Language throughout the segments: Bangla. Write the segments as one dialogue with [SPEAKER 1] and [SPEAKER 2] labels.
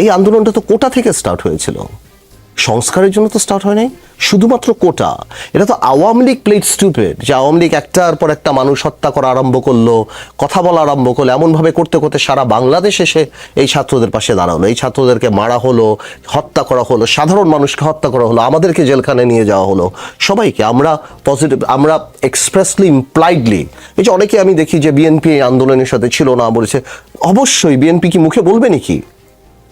[SPEAKER 1] এই আন্দোলনটা তো কোটা থেকে স্টার্ট হয়েছিল। সংস্কারের জন্য তো স্টার্ট হয় নাই শুধুমাত্র কোটা। এটা তো আওয়ামী লীগ প্লেট স্টুপেড যে আওয়ামী লীগ একটার পর একটা মানুষ হত্যা করা আরম্ভ করল, কথা বলা আরম্ভ করল, এমনভাবে করতে করতে সারা বাংলাদেশ এসে এই ছাত্রদের পাশে দাঁড়াল। এই ছাত্রদেরকে মারা হলো, হত্যা করা হলো, সাধারণ মানুষকে হত্যা করা হলো, আমাদেরকে জেলখানে নিয়ে যাওয়া হলো। সবাইকে আমরা পজিটিভ আমরা এক্সপ্রেসলি ইমপ্লাইডলি এই যে অনেকে আমি দেখি যে বিএনপি এই আন্দোলনের সাথে ছিল না বলেছে, অবশ্যই বিএনপি কি মুখে বলবে নাকি?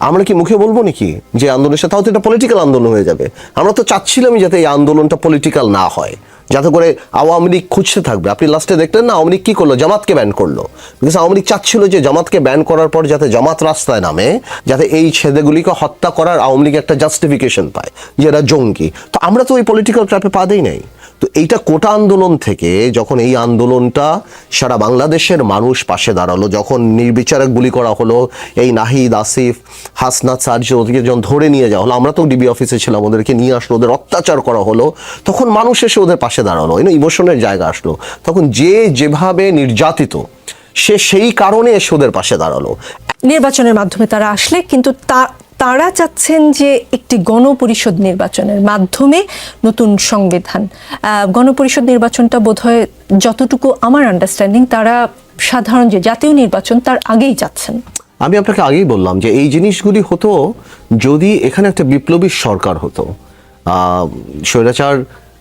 [SPEAKER 1] আমরা কি মুখে বলব নাকি? যে আন্দোলনের সাথে তাও তো এটা পলিটিক্যাল আন্দোলন হয়ে যাবে। আমরা তো চাচ্ছিলামই যাতে এই আন্দোলনটা পলিটিক্যাল না হয়। যাতে করে আওয়ামী লীগ খুঁজতে থাকবে। আপনি লাস্টে দেখলেন না, আওয়ামী লীগ কি করল? জামাতকে ব্যান করল। বিকজ আওয়ামী লীগ চাচ্ছিল যে জামাতকে ব্যান করার পর যাতে জামাত রাস্তায় নামে, যাতে এই ছেলেগুলিকে হত্যা করার আওয়ামী লীগ একটা জাস্টিফিকেশন পায়, যে এরা জঙ্গি। তো আমরা তো ওই পলিটিক্যাল ট্র্যাপে পা দেই নাই। এইটা কোটা আন্দোলন থেকে যখন এই আন্দোলনটা সারা বাংলাদেশের মানুষ পাশে দাঁড়াল, যখন নির্বিচারে গুলি করা হলো, এই নাহিদ, আসিফ, হাসনাত, সার্জ ওদেরকে যখন ধরে নিয়ে যাওয়া হলো, আমরা তো ডিবি অফিসে ছিলাম, ওদেরকে নিয়ে আসলো, ওদের অত্যাচার করা হলো, তখন মানুষ এসে ওদের পাশে দাঁড়াল, এই ইমোশনের জায়গা আসলো। তখন যে যেভাবে নির্যাতিত, সে সেই কারণে এসে ওদের পাশে দাঁড়াল।
[SPEAKER 2] নির্বাচনের মাধ্যমে তারা আসলে, কিন্তু তা তারা চাচ্ছেন যে একটি গণপরিষদ নির্বাচনের মাধ্যমে নতুন সংবিধান। গণপরিষদ নির্বাচনটা বোধহয় যতটুকু আমার আন্ডারস্ট্যান্ডিং তারা সাধারণ যে জাতীয় নির্বাচন, তার আগেই যাচ্ছেন
[SPEAKER 1] আমি আপনাকে আগেই বললাম যে এই জিনিসগুলি হতো যদি এখানে একটা বিপ্লবী সরকার হতো। স্বৈরাচার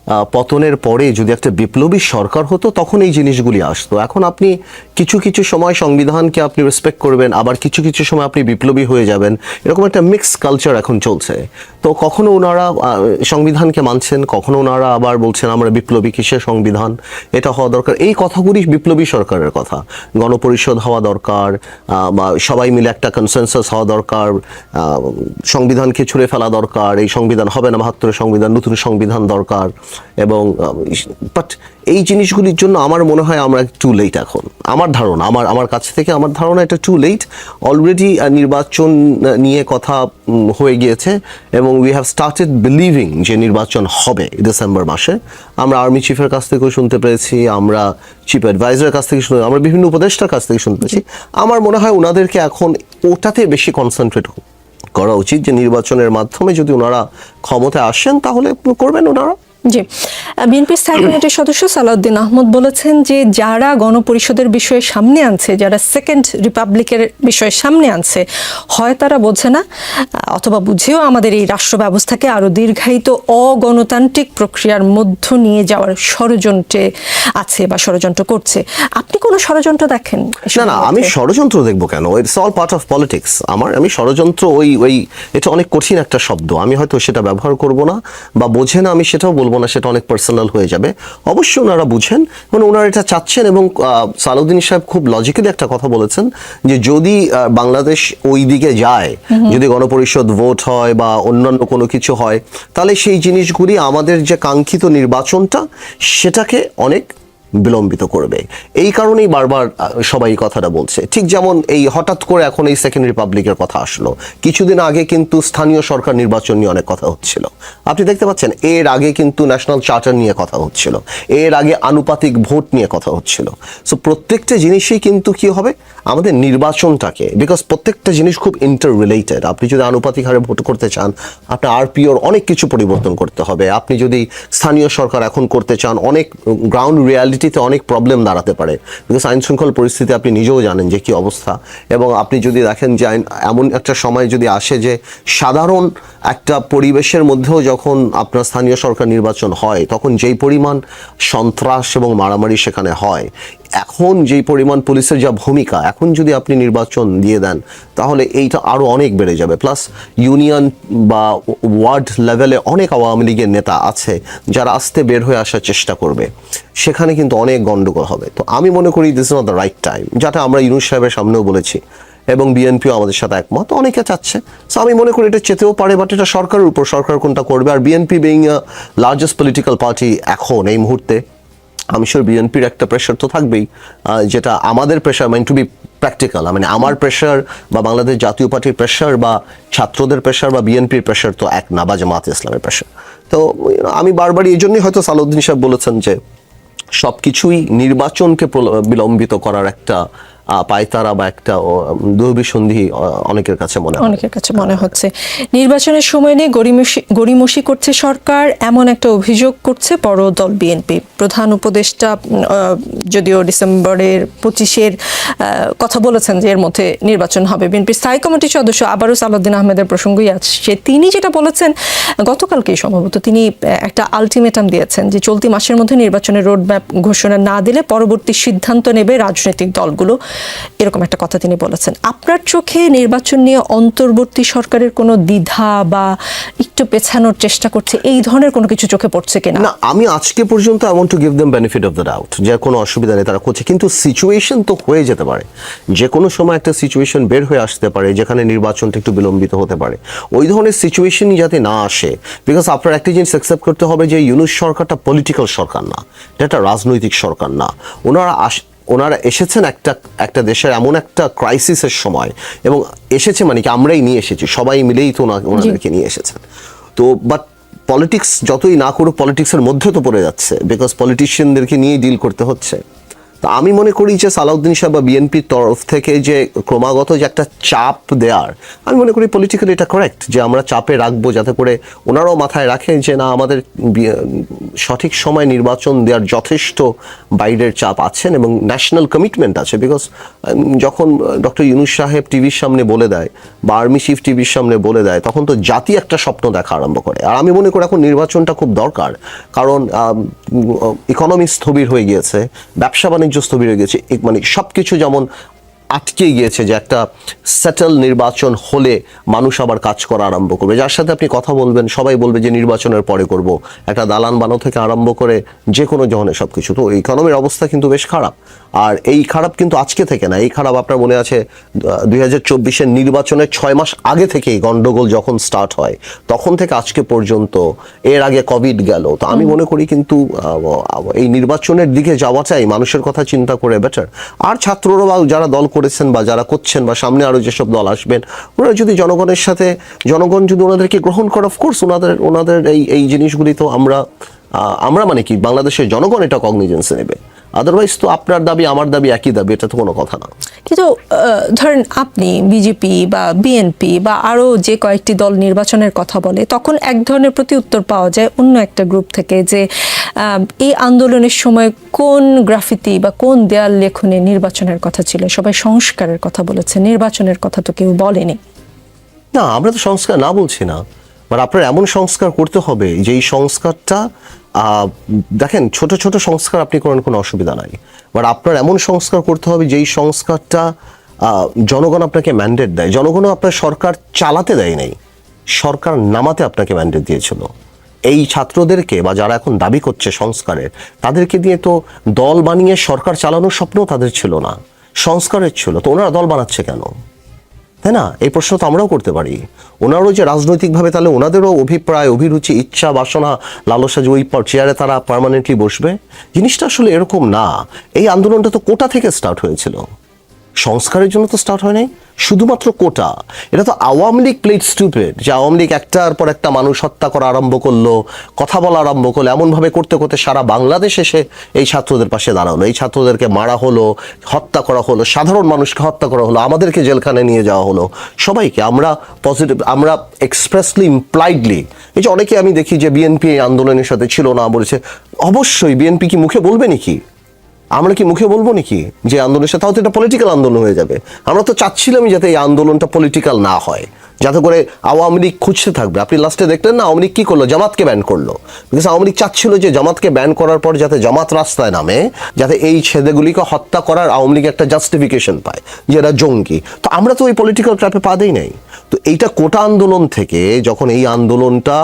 [SPEAKER 1] পতনের পরে যদি একটা বিপ্লবী সরকার হতো, তখন এই জিনিসগুলি আসতো। এখন আপনি কিছু কিছু সময় সংবিধানকে আপনি রেসপেক্ট করবেন, আবার কিছু কিছু সময় আপনি বিপ্লবী হয়ে যাবেন। এরকম একটা মিক্স কালচার এখন চলছে। তো কখনো ওনারা সংবিধানকে মানছেন, কখনো ওনারা আবার বলছেন, আমরা বিপ্লবী কিসের সংবিধান? এটা হওয়া দরকার। এই কথাগুলি বিপ্লবী সরকারের কথা। গণপরিষদ হওয়া দরকার বা সবাই মিলে একটা কনসেনসাস হওয়া দরকার সংবিধানকে ছুঁড়ে ফেলা দরকার, এই সংবিধান হবে না বাহাত্তরের সংবিধান, নতুন সংবিধান দরকার। এবং বাট এই জিনিসগুলির জন্য আমার মনে হয় আমরা টু লেট এখন। আমার ধারণা, আমার আমার কাছ থেকে আমার ধারণা এটা টু লেট অলরেডি নির্বাচন নিয়ে কথা হয়ে গিয়েছে এবং উই হ্যাভ স্টার্টেড বিলিভিং যে নির্বাচন হবে ডিসেম্বর মাসে। আমরা আর্মি চিফের কাছ থেকেও শুনতে পেরেছি, আমরা চিফ অ্যাডভাইজারের কাছ থেকে শুনে, আমরা বিভিন্ন উপদেষ্টার কাছ থেকে শুনতে পেরেছি। আমার মনে হয় ওনাদেরকে এখন ওটাতে বেশি কনসেন্ট্রেট করা উচিত যে নির্বাচনের মাধ্যমে যদি ওনারা ক্ষমতায় আসেন, তাহলে করবেন ওনারা।
[SPEAKER 2] জি। বিএনপি স্থায়ী কমিটির সদস্য সালাউদ্দিন আহমদ বলেছেন যে যারা গণপরিষদের বিষয়ে সামনে আনছে যারা সেকেন্ড রিপাবলিকের বিষয়ে সামনে আনছে হয় তারা বোঝে না অথবা বুঝেও আমাদের এই রাষ্ট্র ব্যবস্থাকে আরও দীর্ঘায়িত অগণতান্ত্রিক প্রক্রিয়ার মধ্য নিয়ে যাওয়ার ষড়যন্ত্রে আছে বা ষড়যন্ত্র করছে। আপনি কোনো ষড়যন্ত্র দেখেন
[SPEAKER 1] না না আমি ষড়যন্ত্র দেখব কেন? It's all part of politics আমার আমি ষড়যন্ত্র ওই ওই এটা অনেক কঠিন একটা শব্দ। আমি হয়তো সেটা ব্যবহার করব না বা বোঝে না আমি সেটাও বলব না সেটা অনেক পার্সোনাল হয়ে যাবে। অবশ্যই ওনারা বুঝেন মানে ওনারা এটা চাচ্ছেন এবং সালাউদ্দিন সাহেব খুব লজিক্যালি একটা কথা বলেছেন যে যদি বাংলাদেশ ওই দিকে যায় যদি গণপরিষদ ভোট হয় বা অন্যান্য কোনো কিছু হয় তাহলে সেই জিনিসগুলি আমাদের যে কাঙ্ক্ষিত নির্বাচনটা সেটাকে অনেক বিলম্বিত করবে। এই কারণেই বারবার সবাই কথাটা বলছে। ঠিক যেমন এই হঠাৎ করে এখন এই সেকেন্ড রিপাবলিকের কথা আসলো। কিছুদিন আগে কিন্তু স্থানীয় সরকার নির্বাচন নিয়ে অনেক কথা হচ্ছিল। আপনি দেখতে পাচ্ছেন, এর আগে কিন্তু ন্যাশনাল চার্টার নিয়ে কথা হচ্ছিল। এর আগে আনুপাতিক ভোট নিয়ে কথা হচ্ছিল। সো প্রত্যেকটা জিনিসই কিন্তু কি হবে? আমাদের নির্বাচনটাকে বিকজ প্রত্যেকটা জিনিস খুব ইন্টার রিলেটেড আপনি যদি আনুপাতিক হারে ভোট করতে চান, আপনার আরপিওর অনেক কিছু পরিবর্তন করতে হবে। আপনি যদি স্থানীয় সরকার এখন করতে চান, অনেক গ্রাউন্ড রিয়ালিটিতে অনেক প্রবলেম দাঁড়াতে পারে। বিকজ আইন শৃঙ্খল পরিস্থিতি আপনি নিজেও জানেন যে কি অবস্থা। এবং আপনি যদি দেখেন যে এমন একটা সময় যদি আসে যে সাধারণ একটা পরিবেশের মধ্যেও যখন আপনার স্থানীয় সরকার নির্বাচন হয়, তখন যেই পরিমাণ সন্ত্রাস এবং মারামারি সেখানে হয়, এখন যেই পরিমাণ পুলিশের যা ভূমিকা এখন যদি আপনি নির্বাচন দিয়ে দেন, তাহলে এইটা আরও অনেক বেড়ে যাবে। প্লাস ইউনিয়ন বা ওয়ার্ড লেভেলে অনেক আওয়ামী লীগের নেতা আছে যারা আস্তে বের হয়ে আসার চেষ্টা করবে। সেখানে কিন্তু অনেক গন্ডগোল হবে। তো আমি মনে করি this not the right time যেটা আমরা ইউনুস সাহেবের সামনেও বলেছি এবং বিএনপিও আমাদের সাথে একমত অনেকে চাচ্ছে। সো আমি মনে করি এটা চেতেও পারে বাট এটা সরকারের উপর, সরকার কোনটা করবে। আর BNP being largest political party এখন, এই মুহূর্তে আমি শিওর বিএনপির একটা প্রেশার তো থাকবেই যেটা আমাদের pressure mine to be practical মানে আমার প্রেশার বা বাংলাদেশ জাতীয় পার্টির প্রেশার বা ছাত্রদের প্রেশার বা বিএনপির প্রেশার তো এক না, বা জামাত ইসলামের প্রেশার তো আমি বারবার এই জন্যই হয়তো সালাউদ্দিন সাহেব বলেছেন যে সব কিছুই নির্বাচনকে বিলম্বিত করার একটা পায়তারা বা একটা দুর্বিসন্ধি অনেকের কাছে মনে
[SPEAKER 2] অনেকের কাছে মনে হচ্ছে। নির্বাচনের সময় নিয়ে গড়িমসি গড়িমসি করছে সরকার, এমন একটা অভিযোগ করছে বড় দল বিএনপি। প্রধান উপদেষ্টা যদিও ডিসেম্বরের পঁচিশের কথা বলেছেন যে এর মধ্যে নির্বাচন হবে। বিএনপির স্থায়ী কমিটির সদস্য আবারও সালাউদ্দিন আহমেদের প্রসঙ্গই আসছে তিনি যেটা বলেছেন, গতকালকেই সম্ভবত তিনি একটা আলটিমেটাম দিয়েছেন যে চলতি মাসের মধ্যে নির্বাচনের রোডম্যাপ ঘোষণা না দিলে পরবর্তী সিদ্ধান্ত নেবে রাজনৈতিক দলগুলো। এরকম একটা কথা তিনি বলেছেন। আপনার চোখে নির্বাচন নিয়ে অন্তর্বর্তী সরকারের কোনো দ্বিধা বা একটু পেছানোর চেষ্টা করছে, এই ধরনের কোনো কিছু চোখে পড়ছে কিনা?
[SPEAKER 1] না, আমি আজকে পর্যন্ত I want to give them benefit of the doubt যে কোনো অসুবিধা নেই তারা করছে। কিন্তু সিচুয়েশন তো হয়ে যেতে পারে। যে কোনো সময় একটা সিচুয়েশন বের হয়ে আসতে পারে, যেখানে নির্বাচনটা একটু বিলম্বিত হতে পারে। ওই ধরনের সিচুয়েশনই যাতে না আসে বিকজ আপনার একটা জিনিস অ্যাকসেপ্ট করতে হবে যে ইউনুস সরকারটা পলিটিক্যাল সরকার না, এটা একটা রাজনৈতিক সরকার না। ওনারা ওনারা এসেছেন একটা একটা দেশের এমন একটা ক্রাইসিসের সময়। এবং এসেছে মানে কি আমরাই নিয়ে এসেছি সবাই মিলেই তো ওনা- ওনাদেরকে নিয়ে এসেছেন। তো বাট পলিটিক্স যতই না করুক পলিটিক্সের মধ্যে তো পড়ে যাচ্ছে বিকজ পলিটিশিয়ানদেরকে নিয়েই ডিল করতে হচ্ছে। তো আমি মনে করি যে সালাউদ্দিন সাহেব বা বিএনপির তরফ থেকে যে ক্রমাগত যে একটা চাপ দেওয়ার আমি মনে করি পলিটিক্যালি এটা কারেক্ট যে আমরা চাপে রাখব যাতে করে ওনারাও মাথায় রাখেন যে না, আমাদের সঠিক সময় নির্বাচন দেওয়ার যথেষ্ট বাইরের চাপ আছেন এবং ন্যাশনাল কমিটমেন্ট আছে বিকজ যখন ডক্টর ইউনুস সাহেব টিভির সামনে বলে দেয় বা আর্মি চিফ টিভির সামনে বলে দেয়, তখন তো জাতি একটা স্বপ্ন দেখা আরম্ভ করে। আর আমি মনে করি এখন নির্বাচনটা খুব দরকার, কারণ ইকোনমি স্থবির হয়ে গিয়েছে, ব্যবসা বাণিজ্য স্থবির বেড়ে গেছে মানে সব কিছু যেমন আটকে গিয়েছে যে একটা সেটেল নির্বাচন হলে মানুষ আবার কাজ করা আরম্ভ করবে। যার সাথে আপনি কথা বলবেন সবাই বলবে যে নির্বাচনের পরে করব। একটা দালান বানো থেকে আরম্ভ করে যে কোনো জহনে সব কিছু তো ইকোনমির অবস্থা কিন্তু বেশ খারাপ। আর এই খারাপ কিন্তু আজকে থেকে না এই খারাপ আপনার মনে আছে দুই হাজার চব্বিশের নির্বাচনের ছয় মাস আগে থেকেই গন্ডগোল যখন স্টার্ট হয় তখন থেকে আজকে পর্যন্ত এর আগে কোভিড গেল। তো আমি মনে করি কিন্তু এই নির্বাচনের দিকে যাওয়াটাই মানুষের কথা চিন্তা করে বেটার আর ছাত্ররা যারা দল করেছেন বা যারা করছেন বা সামনে আরও যেসব দল আসবেন, ওনারা যদি জনগণের সাথে, জনগণ যদি ওনাদেরকে গ্রহণ করে অফকোর্স ওনাদের ওনাদের এই এই জিনিসগুলি তো আমরা আমরা মানে কি, বাংলাদেশের জনগণ এটা কগনিজেন্সে নেবে। আদারওয়াইজ তো আপনার দাবি আমার দাবি একই দাবি এটা তো কোনো কথা না।
[SPEAKER 2] কিন্তু ধরেন আপনি বিজেপি বা বিএনপি বা আরও যে কয়েকটি দল নির্বাচনের কথা বলে তখন এক ধরনের প্রতি উত্তর পাওয়া যায় অন্য একটা গ্রুপ থেকে যে এই আন্দোলনের সময় কোন গ্রাফিতি বা কোন দেয়াল লেখনে নির্বাচনের কথা ছিল? সবাই সংস্কারের কথা বলেছে নির্বাচনের কথা তো কেউ বলেনি।
[SPEAKER 1] না আমরা তো সংস্কার না বলছি না। মানে আপনার এমন সংস্কার করতে হবে যেই সংস্কারটা আহ, দেখেন, ছোট ছোট সংস্কার আপনি করেন, কোনো অসুবিধা নাই। বাট আপনার এমন সংস্কার করতে হবে, যেই সংস্কারটা জনগণ আপনাকে ম্যান্ডেট দেয়। জনগণও আপনার সরকার চালাতে দেয় নাই। সরকার নামাতে আপনাকে ম্যান্ডেট দিয়েছিল। এই ছাত্রদেরকে বা যারা এখন দাবি করছে সংস্কারের, তাদেরকে দিয়ে তো দল বানিয়ে সরকার চালানোর স্বপ্নও তাদের ছিল না। সংস্কারের ছিল। তো ওনারা দল বানাচ্ছে কেন? তাই না? এই প্রশ্ন তো আমরাও করতে পারি। ওনারও যে রাজনৈতিকভাবে তাহলে ওনাদেরও অভিপ্রায়, অভিরুচি, ইচ্ছা, বাসনা, লালসা যে ওই চেয়ারে তারা পারমানেন্টলি বসবে? জিনিসটা আসলে এরকম না। এই আন্দোলনটা তো কোটা থেকে স্টার্ট হয়েছিল। সংস্কারের জন্য তো স্টার্ট হয় নাই। শুধুমাত্র কোটা। এটা তো আওয়ামী লীগ প্লেট স্টুপেড যে আওয়ামী লীগ একটার পর একটা মানুষ হত্যা করা আরম্ভ করল, কথা বলা আরম্ভ করল, এমনভাবে করতে করতে সারা বাংলাদেশ এসে এই ছাত্রদের পাশে দাঁড়াল। এই ছাত্রদেরকে মারা হলো, হত্যা করা হলো, সাধারণ মানুষকে হত্যা করা হলো, আমাদেরকে জেলখানে নিয়ে যাওয়া হলো। সবাইকে আমরা পজিটিভ আমরা এক্সপ্রেসলি ইমপ্লাইডলি এই যে অনেকে আমি দেখি যে বিএনপি এই আন্দোলনের সাথে ছিল না বলেছে, অবশ্যই বিএনপি কি মুখে বলবে নাকি? আমরা কি মুখে বলব নাকি যে আন্দোলনের সাথে তাহলে তো এটা পলিটিক্যাল আন্দোলন হয়ে যাবে? আমরা তো চাচ্ছিলামই যাতে এই আন্দোলনটা পলিটিক্যাল না হয়। যাতে করে আওয়ামী লীগ খুঁজতে থাকবে। আপনি লাস্টে দেখলেন না, আওয়ামী লীগ কি করল? জামাতকে ব্যান করল। বিকজ আওয়ামী লীগ চাচ্ছিল যে জামাতকে ব্যান করার পর যাতে জামাত রাস্তায় নামে, যাতে এই ছেলেগুলিকে হত্যা করার আওয়ামী লীগ একটা জাস্টিফিকেশন পায়, যে এরা জঙ্গি। তো আমরা তো ওই পলিটিক্যাল ট্র্যাপে পা দেই নাই। তো এইটা কোটা আন্দোলন থেকে যখন এই আন্দোলনটা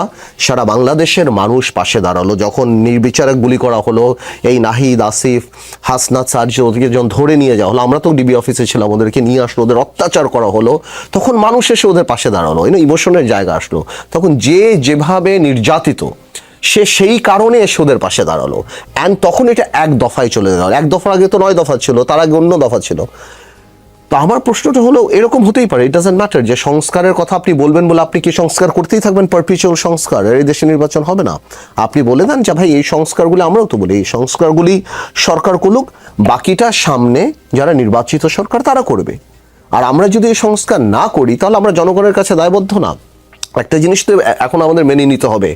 [SPEAKER 1] সারা বাংলাদেশের মানুষ পাশে দাঁড়াল, যখন নির্বিচারে গুলি করা হলো, এই নাহিদ, আসিফ, হাসনাত সার্জ ওদেরকে যখন ধরে নিয়ে যাওয়া হলো, আমরা তো ডিবি অফিসে ছিলাম, ওদেরকে নিয়ে আসলো, ওদের অত্যাচার করা হলো, তখন মানুষ এসে ওদের পাশে দাঁড়াল ইমোশনের জায়গা আসলো। তখন যে যেভাবে নির্যাতিত, সে সেই কারণে এসে ওদের পাশে দাঁড়াল। অ্যান্ড তখন এটা এক দফায় চলে গেল। এক দফার আগে তো নয় দফা ছিল, তার আগে অন্য দফা ছিল। তো আমার প্রশ্নটা হলো, এরকম হতেই পারে ইট ডাজেন্ট ম্যাটার যে সংস্কারের কথা আপনি বলবেন বলে আপনি কি সংস্কার করতেই থাকবেন? পারপিচুয়াল সংস্কার এই দেশে নির্বাচন হবে না। আপনি বলে দেন যে, ভাই, এই সংস্কারগুলি আমরাও তো বলি, এই সংস্কারগুলি সরকার করুক, বাকিটা সামনে যারা নির্বাচিত সরকার তারা করবে। আর আমরা যদি এই সংস্কার না করি তাহলে আমরা জনগণের কাছে দায়বদ্ধ না। একটা জিনিস তো এখন আমাদের মেনে নিতে হবে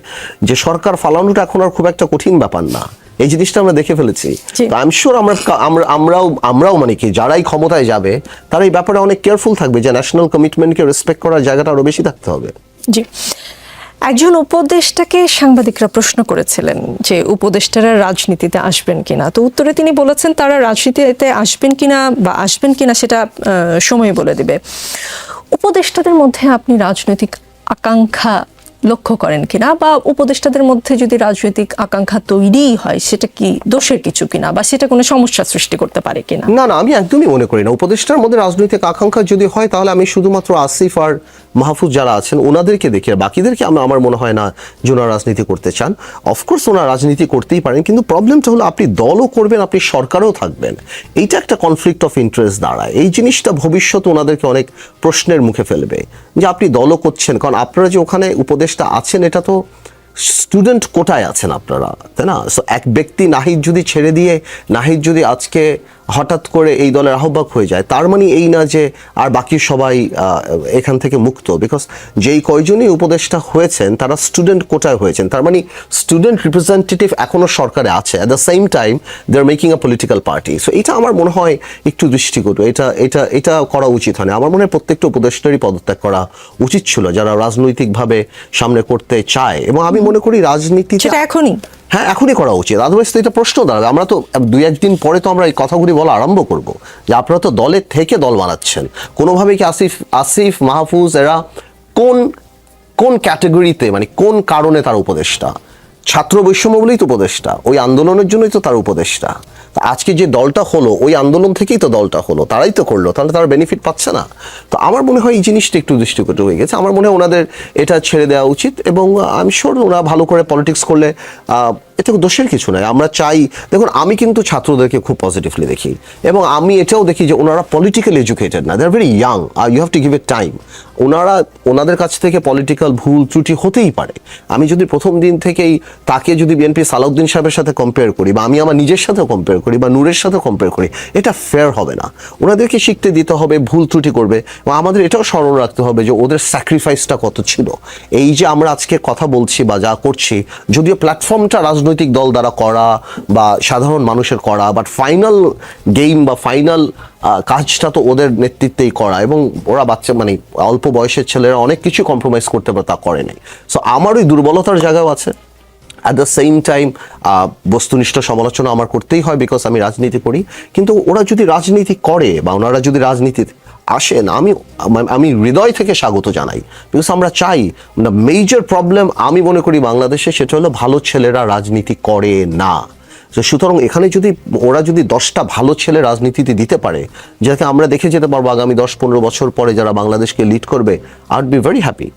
[SPEAKER 1] যে সরকার ফালানোটা এখন আর খুব একটা কঠিন ব্যাপার না। এই জিনিসটা আমরা দেখে ফেলেছি। আই এম শিওর আমরা আমরা আমরাও আমরাও মানে কি যারাই ক্ষমতায় যাবে তারা এই ব্যাপারে অনেক কেয়ারফুল থাকবে যে ন্যাশনাল কমিটমেন্টকে রেসপেক্ট করার জায়গাটা আরও বেশি থাকতে হবে।
[SPEAKER 2] জি। একজন উপদেষ্টাকে সাংবাদিকরা প্রশ্ন করেছিলেন যে উপদেষ্টারা রাজনীতিতে আসবেন কিনা। তো উত্তরে তিনি বলেছেন, তারা রাজনীতিতে আসবেন কিনা বা আসবেন কিনা সেটা সময় বলে দেবে। উপদেষ্টাদের মধ্যে আপনি রাজনৈতিক আকাঙ্ক্ষা লক্ষ্য করেন কিনা বা উপদেষ্টাদের মধ্যে যদি রাজনৈতিক আকাঙ্ক্ষা তৈরিই হয়, সেটা কি দোষের কিছু কিনা বা সেটা কোনো সমস্যা সৃষ্টি করতে পারে কিনা?
[SPEAKER 1] না না, আমি একদমই মনে করি না। উপদেষ্টার মধ্যে রাজনৈতিক আকাঙ্ক্ষা যদি হয়, তাহলে আমি শুধুমাত্র আসিফ আর মাহফুজ যারা আছেন, ওনাদেরকে দেখি আর বাকিদেরকে আমি আমার মনে হয় না যে ওনারা রাজনীতি করতে চান। অফকোর্স ওনারা রাজনীতি করতেই পারেন, কিন্তু প্রবলেমটা হলো আপনি দলও করবেন, আপনি সরকারও থাকবেন। এইটা একটা কনফ্লিক্ট অফ ইন্টারেস্ট দাঁড়ায়। এই জিনিসটা ভবিষ্যতে ওনাদেরকে অনেক প্রশ্নের মুখে ফেলবে যে আপনি দলও করছেন। কারণ আপনারা যে ওখানে উপদেষ্টা আছেন, এটা তো স্টুডেন্ট কোটায় আছেন আপনারা, তাই না? সো এক ব্যক্তি নাহিদ যদি ছেড়ে দিয়ে, নাহিদ যদি আজকে হঠাৎ করে এই দলের আহ্বায়ক হয়ে যায়। তার মানে এই না যে আর বাকি সবাই এখান থেকে মুক্ত। বিকজ যেই কয়জনই উপদেষ্টা হয়েছেন, তারা স্টুডেন্ট কোটায় হয়েছেন। তার মানে স্টুডেন্ট রিপ্রেজেন্টেটিভ এখনও সরকারে আছে। At the same time they are making a political party so এটা আমার মনে হয় একটু দৃষ্টিকটু। এটা এটা এটা করা উচিত হয় আমার মনে হয় প্রত্যেকটা উপদেষ্টারই পদত্যাগ করা উচিত ছিল, যারা রাজনৈতিকভাবে সামনে করতে চায়। এবং আমি মনে করি
[SPEAKER 2] রাজনীতি এখনই।
[SPEAKER 1] হ্যাঁ এখনই করা উচিত। আদারওয়াইজ তো এটা প্রশ্ন দাঁড়াবে। আমরা তো, দুই একদিন পরে তো আমরা এই কথাগুলি বলা আরম্ভ করব যে আপনারা তো দলের থেকে দল বানাচ্ছেন। কোনোভাবে কি আসিফ আসিফ, মাহফুজ এরা কোন কোন ক্যাটাগরিতে মানে কোন কারণে তার উপদেষ্টা? ছাত্র বৈষম্য বলেই তো উপদেষ্টা। ওই আন্দোলনের জন্যই তো তার উপদেষ্টা। তা আজকে যে দলটা হলো, ওই আন্দোলন থেকেই তো দলটা হলো, তারাই তো করল, তাহলে তারা বেনিফিট পাচ্ছে না। তো আমার মনে হয় এই জিনিসটা একটু দৃষ্টিকট হয়ে গেছে। আমার মনে হয় ওনাদের এটা ছেড়ে দেওয়া উচিত এবং আমি শোর ওরা ভালো করে পলিটিক্স করলে এতে দোষের কিছু নাই। আমরা চাই, দেখুন, আমি কিন্তু ছাত্রদেরকে খুব পজিটিভলি দেখি এবং আমি এটাও দেখি যে ওনারা পলিটিক্যাল এডুকেটেড না। They are very young are you have to give a time ওনারা, ওনাদের কাছ থেকে পলিটিক্যাল ভুল, ত্রুটি হতেই পারে। আমি যদি প্রথম দিন থেকেই তাকে যদি বিএনপি সালাউদ্দিন সাহেবের সাথে কম্পেয়ার করি বা আমি আমার নিজের সাথে কম্পেয়ার করি বা নূরের সাথে কম্পেয়ার করি, এটা ফেয়ার হবে না। ওনাদেরকে শিখতে দিতে হবে, ভুল ত্রুটি করবে এবং আমাদের এটাও স্মরণ রাখতে হবে যে ওদের স্যাক্রিফাইসটা কত ছিল। এই যে আমরা আজকে কথা বলছি বা যা করছি, যদিও প্ল্যাটফর্মটা রাজনৈতিক দল দ্বারা করা বা সাধারণ মানুষের করা বাট ফাইনাল গেম বা ফাইনাল কাজটা তো ওদের নেতৃত্বেই করা এবং ওরা বাচ্চা মানে অল্প বয়সের ছেলেরা অনেক কিছু কম্প্রোমাইজ করতে পারে, তা করে নাই। সো আমার ওই দুর্বলতার জায়গাও আছে। অ্যাট দ্য সেম টাইম বস্তুনিষ্ঠ সমালোচনা আমার করতেই হয় বিকজ আমি রাজনীতি করি। কিন্তু ওরা যদি রাজনীতি করে বা ওনারা যদি রাজনীতিতে আসেন আমি, আম- হৃদয় থেকে স্বাগত জানাই। বিকজ আমরা চাই মেজর প্রবলেম আমি মনে করি বাংলাদেশে, সেটা হলো ভালো ছেলেরা রাজনীতি করে না। তো সুতরাং এখানে যদি, ওরা যদি দশটা ভালো ছেলে রাজনীতিতে দিতে পারে যাতে আমরা দেখে যেতে পারব আগামী দশ পনেরো বছর পরে যারা বাংলাদেশকে লিড করবে আই বি ভেরি হ্যাপি